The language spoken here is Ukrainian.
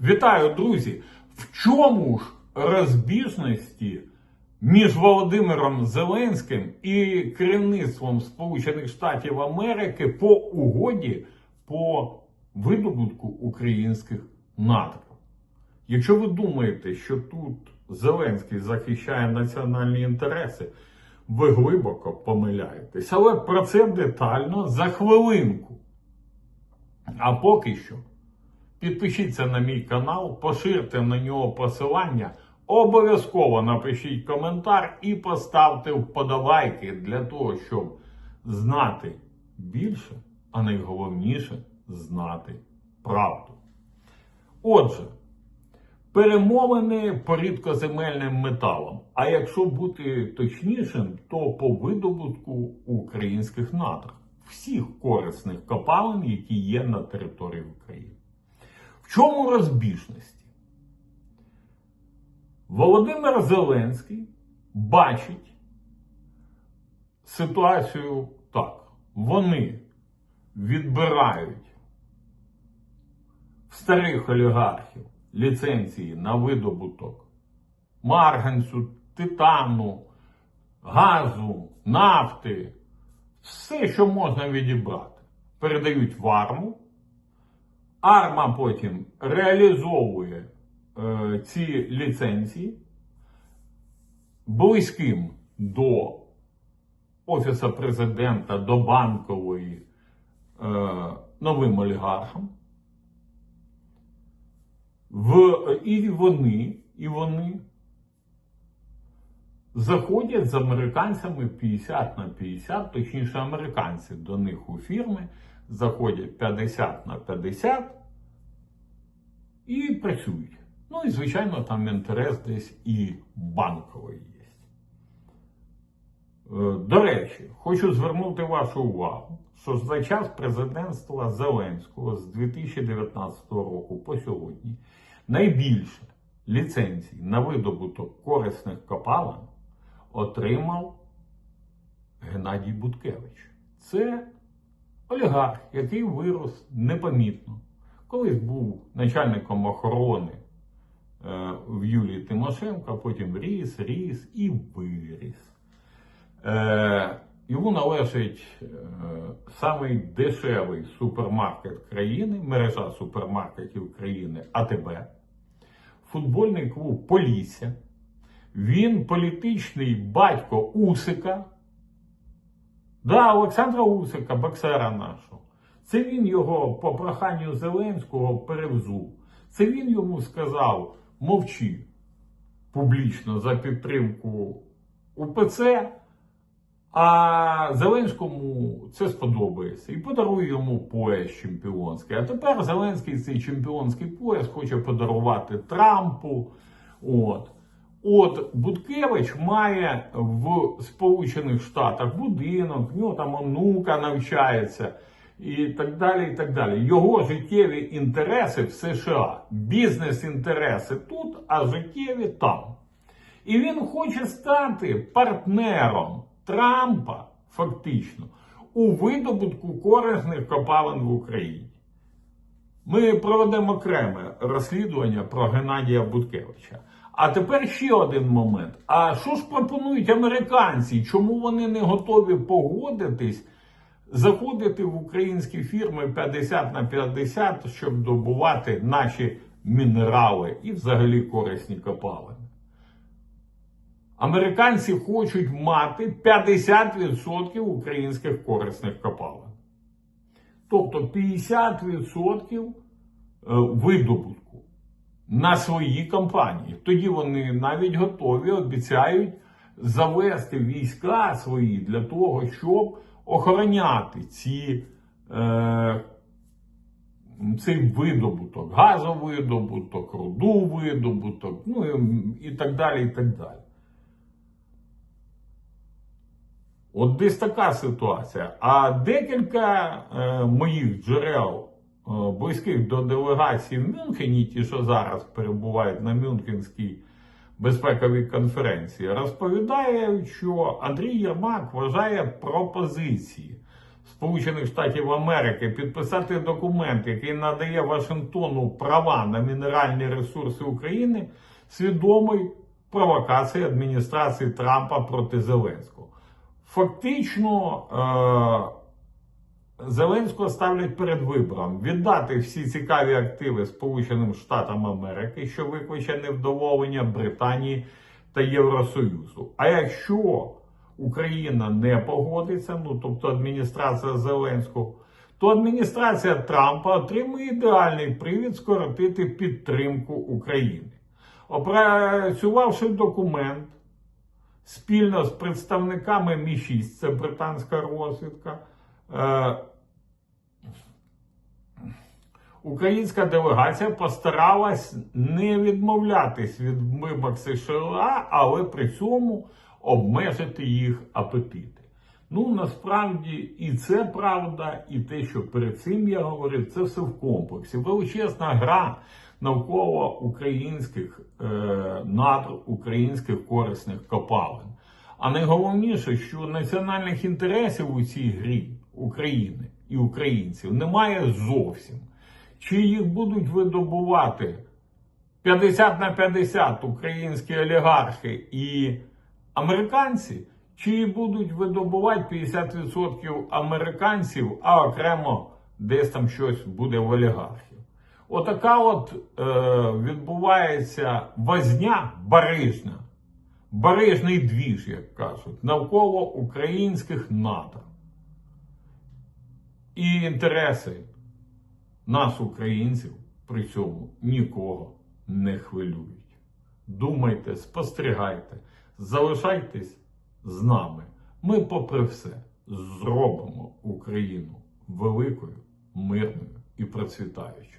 Вітаю, друзі! В чому ж розбіжності між Володимиром Зеленським і керівництвом Сполучених Штатів Америки по угоді по видобутку українських надрів? Якщо ви думаєте, що тут Зеленський захищає національні інтереси, ви глибоко помиляєтесь. Але про це детально за хвилинку. А поки що. Підпишіться на мій канал, поширте на нього посилання, обов'язково напишіть коментар і поставте вподобайки для того, щоб знати більше, а найголовніше знати правду. Отже, перемовини по рідкоземельним металам. А якщо бути точнішим, то по видобутку українських надр, всіх корисних копалин, які є на території України. Чому розбіжності? Володимир Зеленський бачить ситуацію так. Вони відбирають старих олігархів ліцензії на видобуток марганцю, титану, газу, нафти, все, що можна відібрати, передають в арму. Арма потім реалізовує е, ці ліцензії близьким до Офісу президента, до банкової е, новим олігархам. В, і вони, і вони заходять з американцями 50 на 50, точніше, американці до них у фірми заходять 50 на 50 і працюють. Ну і, звичайно, там інтерес десь і банковий є. Е, До речі, хочу звернути вашу увагу, що за час президентства Зеленського з 2019 року по сьогодні найбільше ліцензій на видобуток корисних копалин отримав Геннадій Буткевич. Це олігарх, який вирос непомітно. Колись був начальником охорони е, в Юлії Тимошенко, потім ріс, ріс і виріс. Е, йому належить е, самий дешевий супермаркет країни, мережа супермаркетів країни АТБ, футбольний клуб Полісся. Він політичний батько Усика. Да, Олександра Усика, боксера нашого. Це він його по проханню Зеленського перевзув. Це він йому сказав: мовчи публічно за підтримку УПЦ, а Зеленському це сподобається. І подарує йому пояс чемпіонський. А тепер Зеленський цей чемпіонський пояс хоче подарувати Трампу. От. От Буткевич має в Сполучених Штатах будинок, в нього там онука навчається і так далі. і так далі. Його життєві інтереси в США, бізнес-інтереси тут, а життєві там. І він хоче стати партнером Трампа, фактично, у видобутку корисних копалин в Україні. Ми проведемо окреме розслідування про Геннадія Буткевича. А тепер ще один момент. А що ж пропонують американці? Чому вони не готові погодитись заходити в українські фірми 50 на 50, щоб добувати наші мінерали і взагалі корисні копалини? Американці хочуть мати 50% українських корисних копалин. Тобто 50% е, видобутку на свої компанії. Тоді вони навіть готові обіцяють завести війська свої для того, щоб охороняти ці, е, цей видобуток, газовидобуток, руду видобуток, ну і, так далі. і так далі. От десь така ситуація. А декілька е, моїх джерел, е, близьких до делегації в Мюнхені, ті, що зараз перебувають на Мюнхенській безпековій конференції, розповідають, що Андрій Єрмак вважає пропозиції Сполучених Штатів Америки підписати документ, який надає Вашингтону права на мінеральні ресурси України, свідомий провокації адміністрації Трампа проти Зеленського. Фактично, е- Зеленського ставлять перед вибором віддати всі цікаві активи Сполученим Штатам Америки, що викличе невдоволення Британії та Євросоюзу. А якщо Україна не погодиться, ну тобто адміністрація Зеленського, то адміністрація Трампа отримує ідеальний привід скоротити підтримку України. Опрацювавши документ спільно з представниками Мі-6, це британська розвідка. Е, Українська делегація постаралась не відмовлятись від вимог США, але при цьому обмежити їх апетити. Ну насправді і це правда, і те, що перед цим я говорив, це все в комплексі. Величезна гра навколо українських е, надр, українських корисних копалин. А найголовніше, що національних інтересів у цій грі України і українців немає зовсім. Чи їх будуть видобувати 50 на 50 українські олігархи і американці, чи будуть видобувати 50% американців, а окремо десь там щось буде в олігархів. Отака от е, відбувається возня барижна, барижний двіж, як кажуть, навколо українських надр. І інтереси нас, українців, при цьому нікого не хвилюють. Думайте, спостерігайте, залишайтесь з нами. Ми, попри все, зробимо Україну великою, мирною і процвітаючою.